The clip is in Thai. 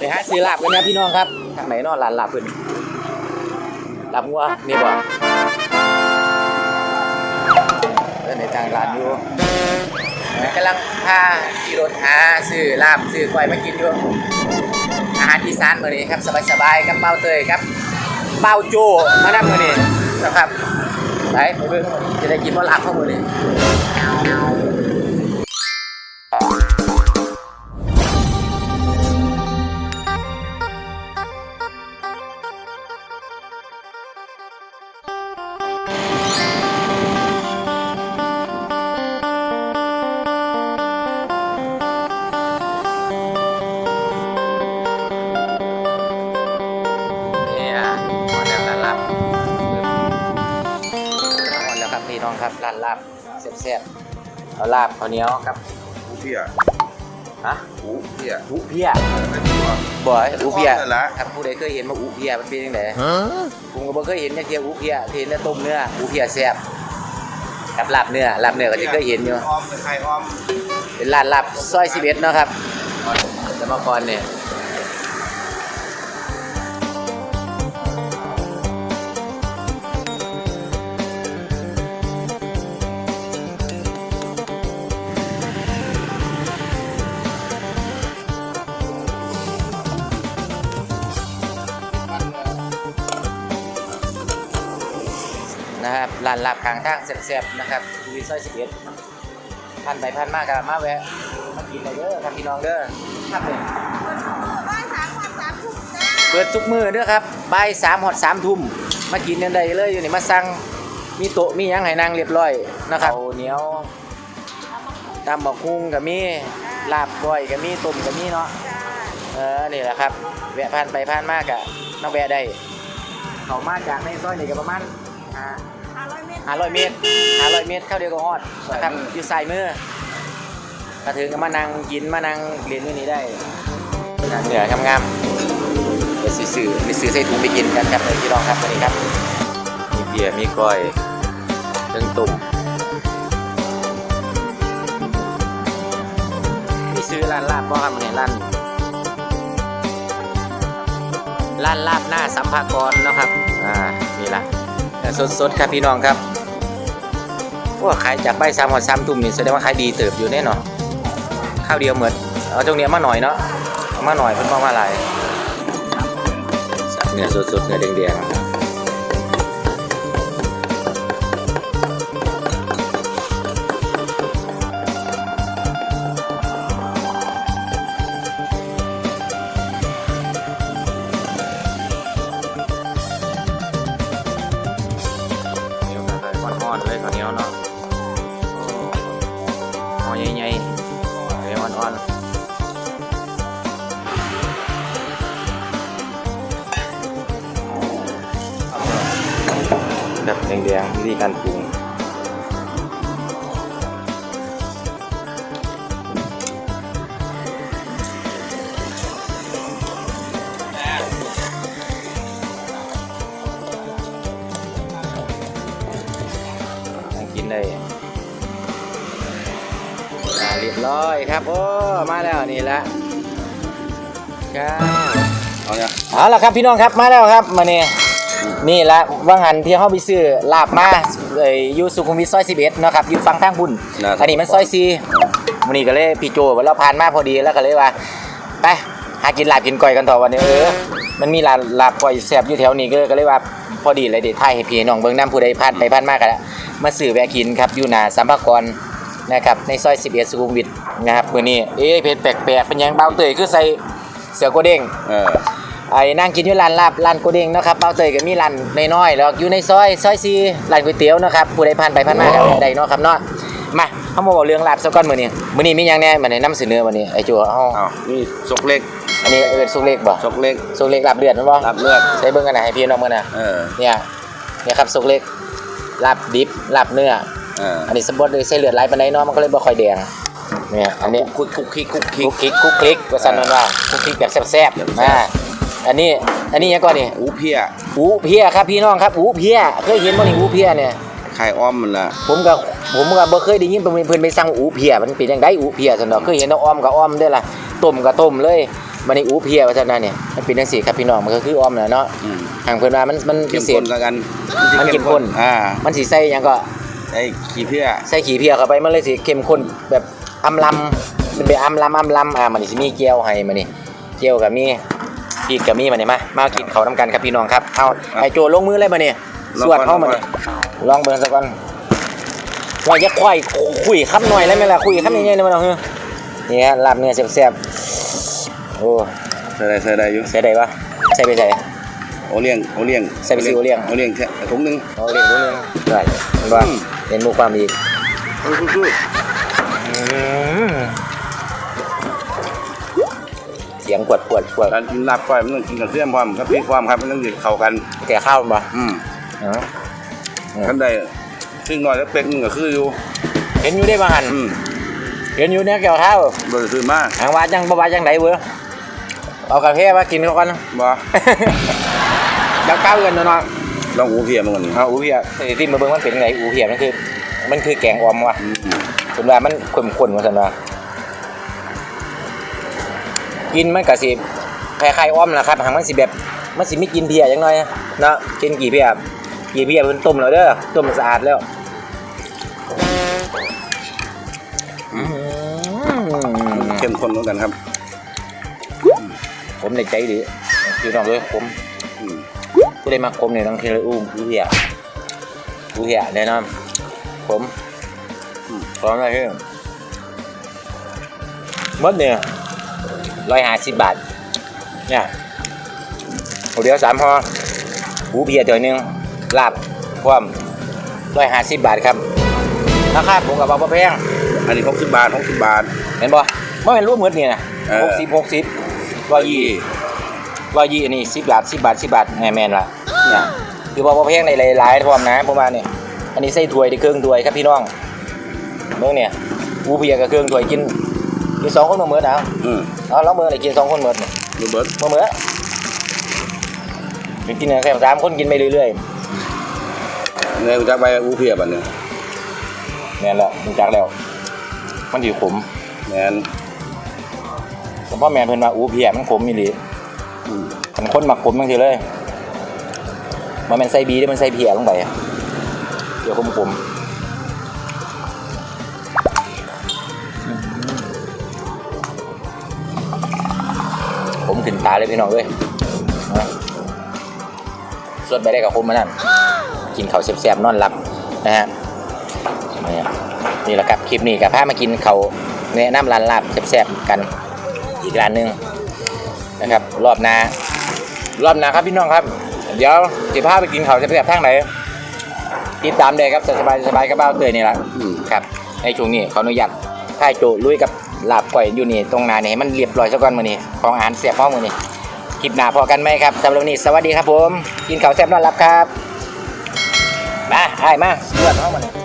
ไปหาซื้อลาบกันนะพี่น้องครับ ทางไหนเนอนร้านลาบเพิ่นลาบงัวนี่บ่เออในทางร้านอยู่กำลังพาขี่รถหาซื้อลาบซื้อก้อยมากินอยู่อาหารอีสานมื้อนี้ครับสบายๆกับเป้าเตยครับเป้าโจมานำมื้อนี้นะครับไปไปเบิ่งจะได้กินบ่ลาบเข้ามื้อนี้าแล้วร้านลาบมาแล้วครับพี่น้องครับร้านลาบแซ่บๆเอาลาบข้าวเหนียวครับหูเพี้ยฮะหูเพี้ยอุเพียไม่ถูกหรอกบ่อยอุเพียนั่นล่ะครับผู้ใดเคยเห็นมาอุเพียมันเป็นยังไงผมก็บ่เคยเห็นจักเทียอุเพียเห็นแต่ต้มเนื้ออุเพียแซ่บกับลาบเนื้อลาบเนื้อก็จะเคยเห็นอยู่ออมเป็นไข่ออมเป็นร้านลาบซอย11เนาะครับแต่เมื่อก่อนเนี่ย นะครับร้านลาบกลางทางแซ่บๆนะครับอยู่ที่ซอย11พันไปพันมากกับมาแวะมากินเลยเด้อครับพี่น้องเด้อครับเนี่ยบ้านสามวันสามทุ่มจ้าเปิดทุกมือเด้อครับบ่ายสามหอดสามทุ่มมากินกันได้เลยอยู่นี่มาสั่งมีโต๊ะมีหยังให้นั่งเรียบร้อยนะครับข้าวเหนียวตำบักหุ่งก็มีลาบก้อยก็มีต้มก็มีเนาะจ้าเออนี่แหละครับ แวะผ่านไปผ่านมากอะน้องแวะได้เขามาจากในซอยนี่ก็ประมาณ อ่าห้าร้อยเมตรห้าร้อยเมตรห้าร้อยเมตรเข้าเดียวก็ฮอดนะครับอยู่ซ้ายมือมาถึงก็มานั่งกินมานั่งเรียนอยู่นี่ได้เหนืองามๆเดี๋ยวสิซื้อไปซื้อใส่ถุงไปกินกันครับพี่น้องครับวันนี้ครับ มีเบียร์มีก้อยเรื่องตุ่มมีซื้อร้านลาบบ่ครับวันนี้ร้านร้านลาบหน้าสัมภากรเนาะครับ อ่า นี่ละ สดสดๆครับพี่น้องครับว่าขายจากใบซ้ำหอดสามทุ่มนี่แสดงว่าขายดีเติบอยู่แน่นอนข้าวเดียวเหมือนเอาตรงนี้มาหน่อยเนาะมาหน่อยเพิ่นมอกว่าอะไรเนื้อสดสดๆเนื้อแดงๆ วอ่อนแบบแดงๆวิธีการปรุง อยครับ โอ้ มาแล้วนี่ละครับเอาเนี่ยเอาละครับพี่น้องครับมาแล้วครับมาเนี่ยนี่ละว่างหันที่เขาไปซื้อลาบมาเอ่ยอยู่สุขุมวิทซอย11เนาะครับอยู่ฝั่งทางบุญอันนี้มันซอยซีวันนี้ก็เลยพี่โจเราผ่านมาพอดีแล้วก็เลยว่าไปหากินลาบกินก้อยกันต่อวันนี้เออมันมีร้านลาบก้อยแซ่บอยู่แถวนี้ก็ก็เลยว่าพอดีเลยเดี๋ยวถ่ายให้พี่น้องเบิ่งน้ำผู้ใดผ่านไปผ่านมากันละมาซื้อแวะกินครับอยู่หน้าสัมภากร นะครับในซอย11สุขุมวิทนะครับมื้อนี้เอ๊ะเพจแปลกๆเป็นหยังเบาเตยคือใส่เสือโกเด้งเออไอ้นั่งกินอยู่ร้านลาบร้านโกเด้งเนาะครับเป้าเตยก็มีร้านน้อยๆแล้วอยู่ในซอยซอยซีร้านก๋วยเตี๋ยวเนาะครับผู้ใดผ่านไปผ่านมาก็ได้เนาะครับเนาะมาเฮามาบอกเรื่องลาบซะก่อนมื้อนี้มื้อนี้มีหยังแหน่มาแนะนำเสนอมื้อนี้ไอ้จัวเฮาเอานี่ซกเล็กอันนี้เอิ้นสุกเล็กบ่ซกเล็กสุกเล็กลาบเลือดแม่นบ่รับเลือดใส่เบิ่งกันนะให้พี่น้องเบิ่งนะเออเนี่ยเนี่ยครับสุกเล็กลาบดิบลาบเนื้อเอออันนี้สมบ่ได้ใส่เลือดหลายปานใดเนาะมันก็เลยบ่ค่อยแดงเนี่ยอันนี้ คุกคุกคิกคุกคิคุกกคลิกคุกคลิกว่าซั่นนั่นว่าคุกคลิกแบบแซ่บๆอ่าอันนี้อันนี้หยังก่อนนี่หูเพี้ยอูเพียครับพี่น้องครับอูเพียเคยเห็นบ่นี่อูเพียเนี่ย ไข่อ้อมมันละผมก็ผมก็บ่เคยได้ยินเพิ่นเพิ่นไปสั่งอูเพียมันเป็นจังไดอูเพียซั่นดอกเคยเห็นแต่อ้อมก็อ้อมเด้อล่ะต้มก็ต้มเลยมันนี่อูเพียว่าเท่านั้นเนี่ยมันเป็นจังซี่ครับพี่น้องมันก็คืออ้อมน่ะเนาะอืมทางเพิ่นว่ามันมันเข้พิมเศข้ษนกับกันมันเข้มข้น อ่า มันสิใส่หยังก็ ไอ้ขี้เพี้ยใส่ขี้เพียเข้าไปมันเลยสิเข้มข้นแบบอำลำมันเป็นอำลำอำลำอ่ามันนี่สิมีเกี๊ยวให้มันนี่เกี๊ยวกับมีพริกกับมีมันนี่มามากินเขาวนํกันครับพี่น้องครับเอาไอ้โจลงมือเลยมานี่สวดเข้ามานี่ลองเบิ่งซะก่อนว่าจะค่อยคุยคำหน่อยแล้วไหมล่ะคุยคำใหญ่ๆเลยมันเอาเฮ้อนี่ฮะลาบเนื้อแซ่บๆโอ้ ใส่ได้ใส่ได้อยู่ ใส่ได้ปะใส่ไปใส่ โอเลี้ยงโอเลี้ยงใส่ไปสิโอเลี้ยง โอเลี้ยงแค่ถุงหนึงเอาเรียนรู้เรื่องได้เห็นว่าอืมเรียนรู้ความอีกสู้เสียงปวดปวดปวดๆการกินลาบก้อยมันต้องกินกับเสี้ยมพร้อมกับพริกพร้อมครับมันต้องเข้ากันแก่ข้าวมันปะอืมอ๋ออืมคันได้ซึ่งน้อยแล้วเป็กนึงก็คืออยู่เห็นอยู่ได้บางหันอืมเห็นอยู่เนี่ยแก้วเท้าบ่ได้ซื้อมา หางว่าจังบ่ว่าจังไดเว้ย เอากาแฟมากินเขาก่อนนะบ่แล้วก้าวเงินเนาะลองอูเพียมันก่อนเอาอูเพียไอ้ที่มาเบิ่งมันเป็นไงอูเพียมันคือ มันคือแกงออมว่ะอืมคุณว่ามันข้นๆว่าซั่นว่ากินมันก็สิคล้ายๆอ้อมนะครับหางมันสิแบบมันสิมีกลินเพียจังหน่อยเนาะกินกี่เพียกี่เพียเพิ่นต้มแล้วเด้อต้มสะอาดแล้วอืมเข้มข้นเหมือนกันครับ ผมในใจดีพี่น้องเลยผมอืมผู้ใดมาคมเนี่ยต้องเทเลยอู้อู้เพียอู้เพียแน่นอนผมพร้อมเลยพี่หมดเนี่ยร้อยห้าสิบบาท เนี่ยเอาเดียวสามห่อหูเพียตัวหนึ่งลาบพร้อมร้อยห้าสิบบาทครับราคาผมกับบ่แพงอันนี้60บาท60บาท เห็นบ่ไม่เป็นรูปเหมือนนี่นะเออหกสิบหกสิบ ร้อยยี่ร้อยยี่อันนี้สิบบาทสิบบาทสิบบาทแม่แม่นละเนี่ยคือว่าบ่แพงในหลายๆพร้อมนะผมว่าเนี่ยอันนี้ใส่ถ้วยได้เครื่องถ้วยครับพี่น้องเมื่อเนี่ยหูเพียกับเครื่องถ้วยกินกินสองคนมาเมื่อเอาอืมเอาแล้วเมื่อไหร่กินสองคนเมื่อเนี่ยดูเบิร์ดมาเมื่อกินเนี่ยแค่สามคนกินไปเรื่อยเงินจากใบอูเพียบัดเนี่ยๆแม่นแล้วรู้จักแล้วมันอยู่ขมแมนผม พ่อแม่เพิ่นว่าอูเพียมันขมอีหลีมันคนหมักขมบางทีเลยมันเป็นไส้บีได้มันไส้เพียลงไปเดี๋ยวขมขมผมขึ้นตาเลยพี่น้องเว้ยสวนไปได้กับผมมานั่นกินข้าวแซ่บๆนอนหลับนะฮะนี่แหละครับคลิปนี้กับพามากินเขาวแนะนำร้านลาบแซ่บๆกัน อีกร้านหนึ่งนะครับ รอบหน้ารอบหน้าครับพี่น้องครับ เดี๋ยวสิพาไปกินเข้าวแซ่บๆทางไหนติดตามเลยครับสบายสบายๆกับบ้าเตยนี่แหละครับในช่วงนี้เขออนุญาตถ่ายโจลุยกับลาบก่อยอยู่นี่ตรงนาเนี่ให้มันเรียบร้อยซะก่อนมือนี้ของอาหารเสียบห้องมือนี้คลิปหนาพอกันไหมครับสำหรับวันนี้สวัสดีครับผม กินข้าวแซ่บนอนรับครับ มาไอ้มาเลือดห้องมันนี่